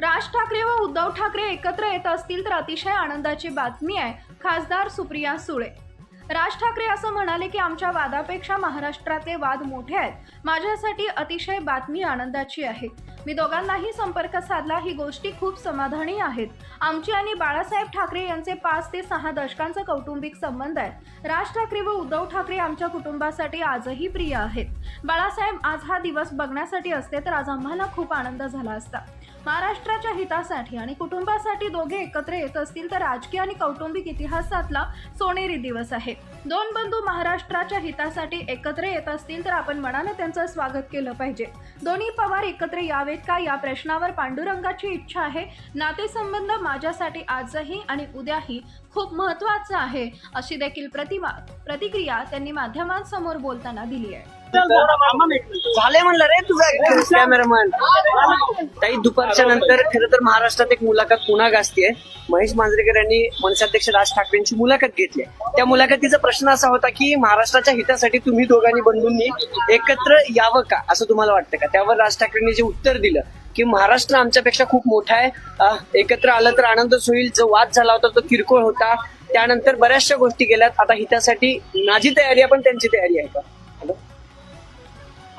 राज ठाकरे व उद्धव ठाकरे एकत्र येत असतील तर अतिशय आनंदाची बातमी आहे खासदार सुप्रिया सुळे. राज ठाकरे असं म्हणाले की आमच्या वादापेक्षा महाराष्ट्रातले वाद मोठे आहेत. माझ्यासाठी अतिशय बातमी आनंदाची आहे. मी दोघांनाही संपर्क साधला ही गोष्टी खूप समाधानी आहेत. आमची आणि बाळासाहेब ठाकरे यांचे पाच ते सहा दशकांचा कौटुंबिक संबंध आहे. राज ठाकरे व उद्धव ठाकरे आमच्या कुटुंबासाठी आजही प्रिय आहेत. बाळासाहेब आज हा दिवस बघण्यासाठी असते तर आज आम्हाला खूप आनंद झाला असता. महाराष्ट्राच्या हितासाठी आणि कुटुंबासाठी दोघे एकत्र येत असतील तर राजकीय आणि कौटुंबिक इतिहासातला सोनेरी दिवस आहे. दोन बंधू महाराष्ट्राच्या हितासाठी एकत्र येत असतील तर आपण मनानं त्यांचं स्वागत केलं पाहिजे. दोन्ही पवार एकत्र यावेत का? या प्रश्नावर पांडुरंगाची इच्छा आहे. नातेसंबंध माझ्यासाठी आजही आणि उद्याही खूप महत्त्वाचं आहे अशी देखील प्रतिमा प्रतिक्रिया त्यांनी माध्यमांसमोर बोलताना दिली आहे. झाले म्हणलं रे तुझा कॅमेरामॅन ताई दुपारच्या नंतर खरं तर महाराष्ट्रात एक मुलाखत पुन्हा गाजतीये. महेश मांजरेकर यांनी मनसाध्यक्ष राज ठाकरेंची मुलाखत घेतली त्या मुलाखतीचा प्रश्न असा होता की महाराष्ट्राच्या हितासाठी तुम्ही दोघांनी बंधूंनी एकत्र यावं का असं तुम्हाला वाटतं का? त्यावर राज ठाकरेंनी जे उत्तर दिलं की महाराष्ट्र आमच्यापेक्षा खूप मोठा आहे एकत्र आलं तर आनंदच होईल जो वाद झाला होता तो किरकोळ होता. त्यानंतर बऱ्याचशा गोष्टी केल्यात. आता हितासाठी माझी तयारी आहे पण त्यांची तयारी आहे का?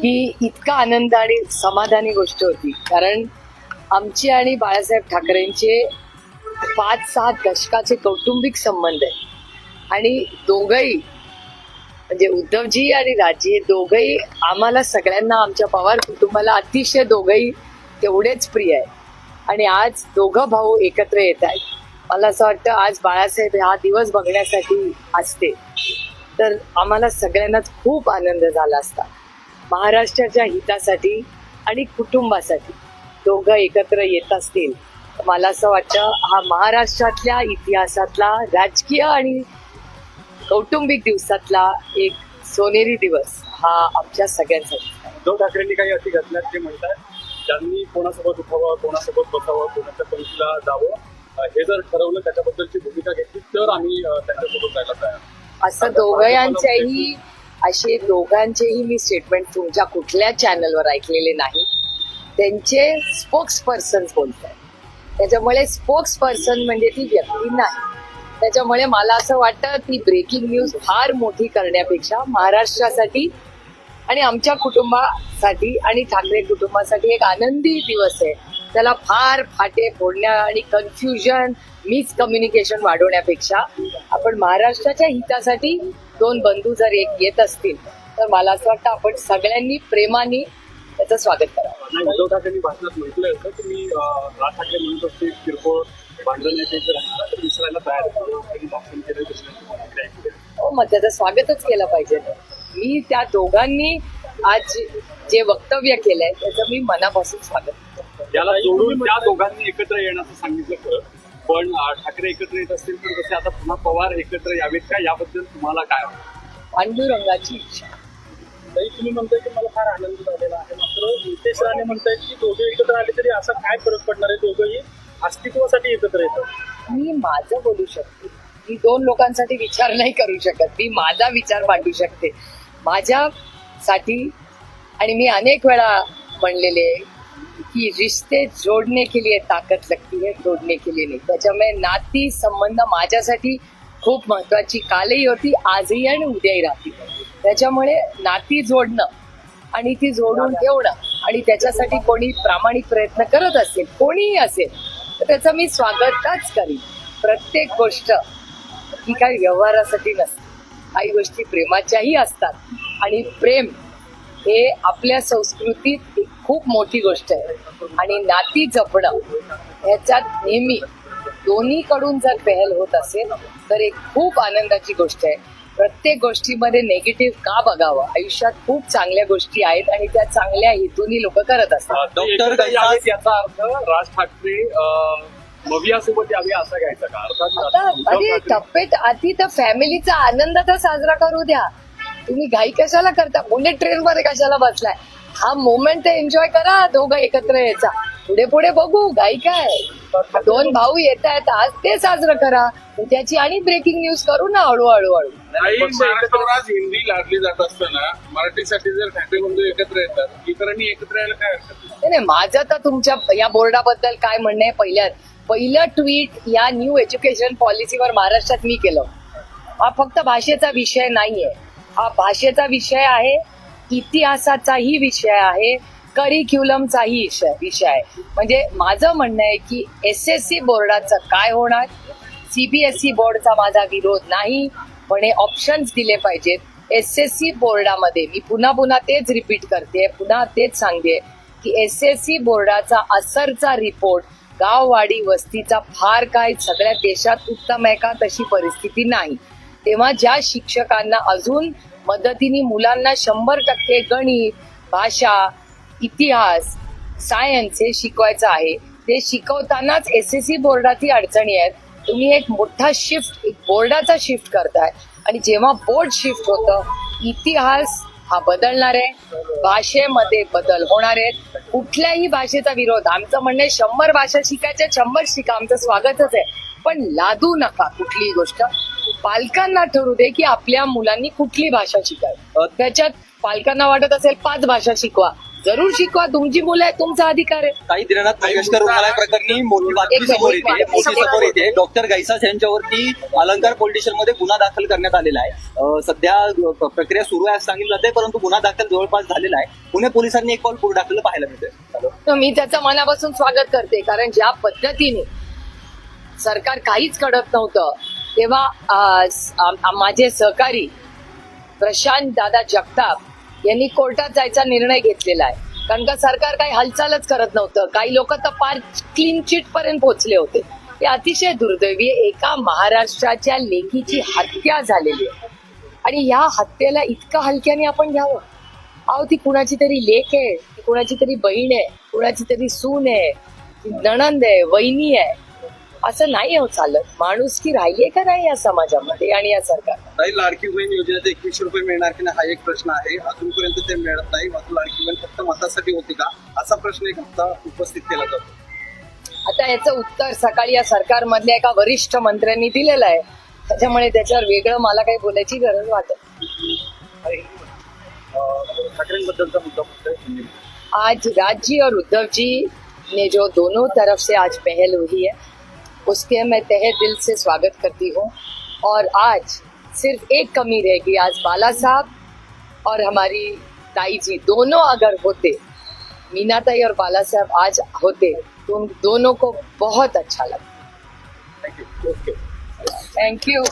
की इतका आनंद आणि समाधानी गोष्ट होती. कारण आमचे आणि बाळासाहेब ठाकरेंचे पाच सहा दशकाचे कौटुंबिक संबंध आहे आणि दोघही म्हणजे उद्धवजी आणि राजी हे दोघही आम्हाला सगळ्यांना आमच्या पवार कुटुंबाला अतिशय दोघही तेवढेच प्रिय आहे आणि आज दोघं भाऊ एकत्र येत आहेत. मला असं वाटतं आज बाळासाहेब हा दिवस बघण्यासाठी असते. तर आम्हाला सगळ्यांनाच खूप आनंद झाला असता. महाराष्ट्राच्या हितासाठी आणि कुटुंबासाठी दोघं एकत्र येत असतील तर मला असं वाटतं हा महाराष्ट्रातल्या इतिहासातला राजकीय आणि कौटुंबिक दिवसातला एक सोनेरी दिवस हा आमच्या सगळ्यांसाठी. उद्धव ठाकरेंनी काही अटी घातल्यात ते म्हणतात ज्यांनी कोणासोबत उठावं कोणासोबत बसावं कोणाच्या पंचीला जावं हे जर ठरवलं त्याच्याबद्दलची भूमिका घेतली तर आम्ही त्यांच्यासोबत जायला तयार असं दोघांच्याही असे दोघांचेही मी स्टेटमेंट तुमच्या कुठल्या चॅनलवर ऐकलेले नाही. त्यांचे स्पोक्स पर्सन बोलतात. त्याच्यामुळे स्पोक्स पर्सन म्हणजे ती व्यक्ती नाही. त्याच्यामुळे मला असं वाटतं ती ब्रेकिंग न्यूज फार मोठी करण्यापेक्षा महाराष्ट्रासाठी आणि आमच्या कुटुंबासाठी आणि ठाकरे कुटुंबासाठी एक आनंदी दिवस आहे. त्याला फार फाटे फोडण्या आणि कन्फ्युजन मिसकम्युनिकेशन वाढवण्यापेक्षा आपण महाराष्ट्राच्या हितासाठी दोन बंधू जर एक येत असतील तर मला असं वाटतं आपण सगळ्यांनी प्रेमाने त्याचं स्वागत करावं उद्धव ठाकरेंनी भाषणात म्हटलं होतं की मी राज ठाकरे म्हणत असते किरकोळ भांडण येते तर विसरायला तयार. हो मग त्याचं स्वागतच केलं पाहिजे. मी त्या दोघांनी आज जे वक्तव्य केलंय त्याचं मी मनापासून स्वागत करतो जोडून त्या दोघांनी एकत्र येण्याचं सांगितलं खरं पण ठाकरे एकत्र येत असतील तर तसे आता पुन्हा पवार एकत्र यावेत का? याबद्दल तुम्हाला काय वाटतं? पांडुरंगाची इच्छा. तरी तुम्ही म्हणताय की मला फार आनंद झालेला आहे. मात्र नितेश राणे म्हणताय की दोघे एकत्र आले तरी असा काय फरक पडणार आहे? दोघंही अस्तित्वासाठी एकत्र येतात. मी माझं बोलू शकते. मी दोन लोकांसाठी विचार नाही करू शकत. मी माझा विचार मांडू शकते. माझ्यासाठी आणि मी अनेक वेळा म्हणलेले आहे की रिश्ते जोडणे के लिए ताकद लगती है तोडणे के लिए नाही। त्याच्यामुळे नाती संबंध माझ्यासाठी खूप महत्वाची. कालही होती आजही आणि उद्याही राहतील. त्याच्यामुळे नाती जोडणं आणि ती जोडून ठेवणं आणि त्याच्यासाठी कोणी प्रामाणिक प्रयत्न करत असेल कोणीही असेल तर त्याचं मी स्वागतच करीन. प्रत्येक गोष्ट ही काही व्यवहारासाठी नसते. काही गोष्टी प्रेमाच्याही असतात. आणि प्रेम हे आपल्या संस्कृतीत खूप मोठी गोष्ट आहे. आणि नाती जपणं ह्याच्यात नेहमी दोन्हीकडून जर पहल होत असेल तर एक खूप आनंदाची गोष्ट आहे. प्रत्येक गोष्टीमध्ये नेगेटिव्ह का बघावं? आयुष्यात खूप चांगल्या गोष्टी आहेत आणि त्या चांगल्या हेतूनी लोक करत असतात. डॉक्टर याचा अर्थ राज ठाकरे अं, मवियासोबत यावी असा घ्यायचा का? अर्थात आता उद्धव अरे आधी तर फॅमिलीचा आनंद तर साजरा करू द्या. तुम्ही घाई कशाला करता? बुलेट ट्रेन मध्ये कशाला बसलाय? हा मोमेंट एन्जॉय करा दोघं एकत्र यायचा. पुढे पुढे बघू घाई काय. दोन भाऊ येत आहेत आज ते साजरं करा. उद्याची आणि ब्रेकिंग न्यूज करू ना हळूहळू हळू. काही महाराष्ट्रावर आज हिंदी लादली जात असताना मराठीसाठी जर ठाकरे बंधू एकत्र येतात इतरांनी एकत्र यायला काय हरकत नाही? माझं तर तुमच्या या बोर्डाबद्दल काय म्हणणं आहे पहिल्या पहिलं ट्विट या न्यू एज्युकेशन पॉलिसीवर महाराष्ट्रात मी केलं. हा फक्त भाषेचा विषय नाहीये. हा भाषेचा विषय आहे इतिहासाचाही विषय आहे करिक्युलमचाही विषय विषय आहे. म्हणजे माझं म्हणणं आहे की एस एस सी बोर्डाचं काय होणार? सीबीएसई बोर्डचा माझा विरोध नाही पण हे ऑप्शन्स दिले पाहिजेत. एस एस सी बोर्डामध्ये मी पुन्हा पुन्हा तेच रिपीट करते पुन्हा तेच सांगते की एस एस सी बोर्डाचा असरचा रिपोर्ट गाववाडी वस्तीचा फार काय सगळ्या देशात उत्तम आहे का तशी परिस्थिती नाही. तेव्हा ज्या शिक्षकांना अजून मदतीने मुलांना शंभर टक्के गणित भाषा इतिहास सायन्स हे शिकवायचं आहे. ते शिकवतानाच एस एस सी बोर्डाची अडचणी आहेत. तुम्ही एक मोठा शिफ्ट एक बोर्डाचा शिफ्ट करताय. आणि जेव्हा बोर्ड शिफ्ट होतं इतिहास हा बदलणार आहे. भाषेमध्ये बदल होणार आहेत. कुठल्याही भाषेचा विरोध आमचं म्हणणं शंभर भाषा शिकायच्या शंभर शिका. आमचं स्वागतच आहे. पण लादू नका कुठलीही गोष्ट. पालकांना ठरू दे की आपल्या मुलांनी कुठली भाषा शिकावी. त्याच्यात पालकांना वाटत असेल पाच भाषा शिकवा. जरूर शिकवा तुमची मुलं आहे तुमचा अधिकार आहे. काही मंगेशकर रुग्णालय प्रकरणी मोठी बातमी समोर येते मोठी समोर येते. डॉक्टर गैसास यांच्यावरती अलंकार पोलीस स्टेशनमध्ये गुन्हा दाखल करण्यात आलेला आहे. सध्या प्रक्रिया सुरू आहे असं सांगितलं जाते परंतु गुन्हा दाखल जवळपास झालेला आहे. पुणे पोलिसांनी एक पाऊल पुढे टाकलेलं पाहायला मिळतंय. तर मी त्याचं मनापासून स्वागत करते कारण ज्या पद्धतीने सरकार काहीच करत नव्हतं तेव्हा माझे सहकारी प्रशांत दादा जगताप यांनी कोर्टात जायचा निर्णय घेतलेला आहे. कारण का सरकार काही हालचालच करत नव्हतं. काही लोक तर फार क्लीन चिट पर्यंत पोहोचले होते. हे अतिशय दुर्दैवी आहे. एका महाराष्ट्राच्या लेखीची हत्या झालेली आहे. आणि या हत्येला इतका हलक्याने आपण घ्यावं. अहो ती कुणाची तरी लेख आहे ती कुणाची तरी बहीण आहे कुणाची तरी सून आहे नणंद आहे वहिनी आहे. असं नाही हो चालत. माणूस की राहिलीये का नाही या समाजामध्ये आणि या सरकार? काही लाडकी बहीण योजनेचे एकवीसशे रुपये मिळणार की नाही हा एक प्रश्न आहे. अजूनपर्यंत ते मिळत नाही. मात्र लाडकी बहीण फक्त मतासाठी होती का? असा प्रश्न एक आता उपस्थित केला जातो. आता याचं उत्तर सकाळी या सरकारमधल्या एका वरिष्ठ मंत्र्यांनी दिलेलं आहे. त्याच्यामुळे त्याच्यावर वेगळं मला काही बोलायची गरज वाटत नाही. ठाकरेंबद्दलचा मुद्दा आज राज्य और उद्धव जी ने जो दोनों तरफ से आज पहल हुई है उसके मैं तहे दिल से स्वागत करती हूँ। और आज सिर्फ़ एक कमी रहेगी आज बाला साहब और हमारी ताई जी दोनों अगर होते मीना ताई और बाला साहब आज होते तो उन दोनों को बहुत अच्छा लगता। Thank you